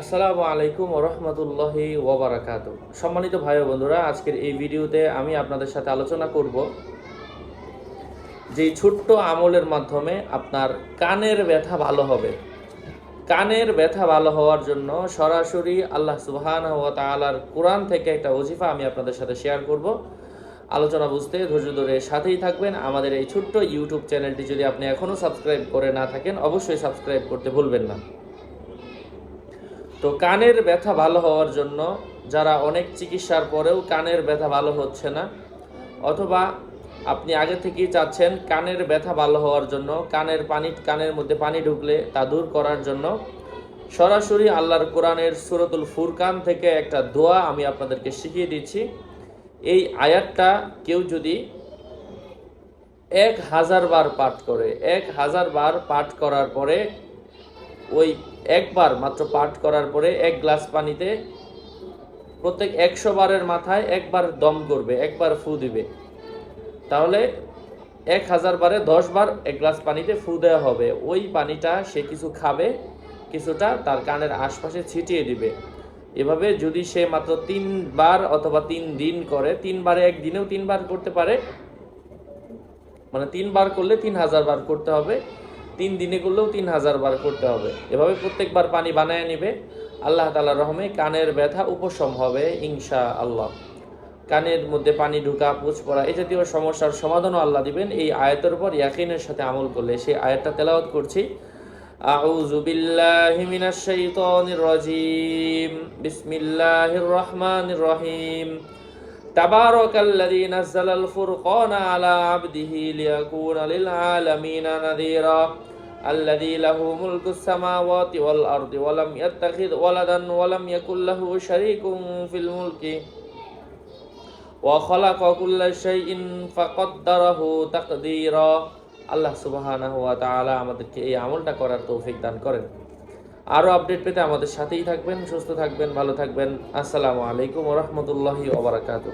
আসসালামু আলাইকুম রহমতুল্লাহি ওবরাকাত সম্মানিত ভাই বন্ধুরা, আজকের এই ভিডিওতে আমি আপনাদের সাথে আলোচনা করব যে ছোট্ট আমলের মাধ্যমে আপনার কানের ব্যথা ভালো হবে। কানের ব্যথা ভালো হওয়ার জন্য সরাসরি আল্লাহ সুবহান তালার কোরআন থেকে একটা ওজিফা আমি আপনাদের সাথে শেয়ার করব। আলোচনা বুঝতে ধৈর্য ধরে সাথেই থাকবেন। আমাদের এই ছোট্ট ইউটিউব চ্যানেলটি যদি আপনি এখনও সাবস্ক্রাইব করে না থাকেন, অবশ্যই সাবস্ক্রাইব করতে ভুলবেন না। তো কানের ব্যথা ভালো হওয়ার জন্য যারা অনেক চিকিৎসার পরেও কানের ব্যথা ভালো হচ্ছে না, অথবা আপনি আগে থেকেই চাচ্ছেন কানের ব্যথা ভালো হওয়ার জন্য, কানের পানি, কানের মধ্যে পানি ঢুকলে তা দূর করার জন্য, সরাসরি আল্লাহর কোরআনের সুরতুল ফুরকান থেকে একটা দোয়া আমি আপনাদেরকে শিখিয়ে দিচ্ছি। এই আয়াতটা কেউ যদি এক হাজার বার পাঠ করে, এক হাজার বার পাঠ করার পরে ওই একবার মাত্র পাঠ করার পরে এক গ্লাস পানিতে প্রত্যেক একশো বারের মাথায় একবার দম করবে, একবার ফু দিবে। তাহলে এক হাজার বারে দশ বার এক গ্লাস পানিতে ফু দেওয়া হবে। ওই পানিটা সে কিছু খাবে, কিছুটা তার কানের আশপাশে ছিটিয়ে দিবে। এভাবে যদি সে মাত্র তিনবার অথবা তিন দিন করে তিনবারে একদিনেও তিনবার করতে পারে মানে তিনবার করলে তিন হাজার বার করতে হবে। তিন দিনে করলেও তিন হাজার বার করতে হবে এভাবে প্রত্যেকবার পানি বানায় নিবে আল্লাহ তালা রহমে কানের ব্যথা উপশম হবে ইনশা আল্লাহ কানের মধ্যে পানি ঢুকা পুচ পড়া এই জাতীয় সমস্যার সমাধানও আল্লাহ দিবেন এই আয়াতের উপর ইয়াকিনের সাথে আমল করলে সেই আয়াতটা তেলাওয়াত করছি أعوذ بالله من الشيطان الرجيم بسم الله الرحمن الرحيم تبارك الذي نزل الفرقان على عبده ليكون للعالمين نذيرا الذي له ملك السماوات والأرض ولم يتخذ ولدا ولم يكن له شريك في الملك وخلق كل شيء فقدره تقديرا আল্লাহ সুবহানাহু ওয়া তাআলা আমাদেরকে এই আমলটা করার তৌফিক দান করেন আরও আপডেট পেতে আমাদের সাথেই থাকবেন সুস্থ থাকবেন ভালো থাকবেন। আসসালামু আলাইকুম রহমতুল্লাহি ওবরাকাত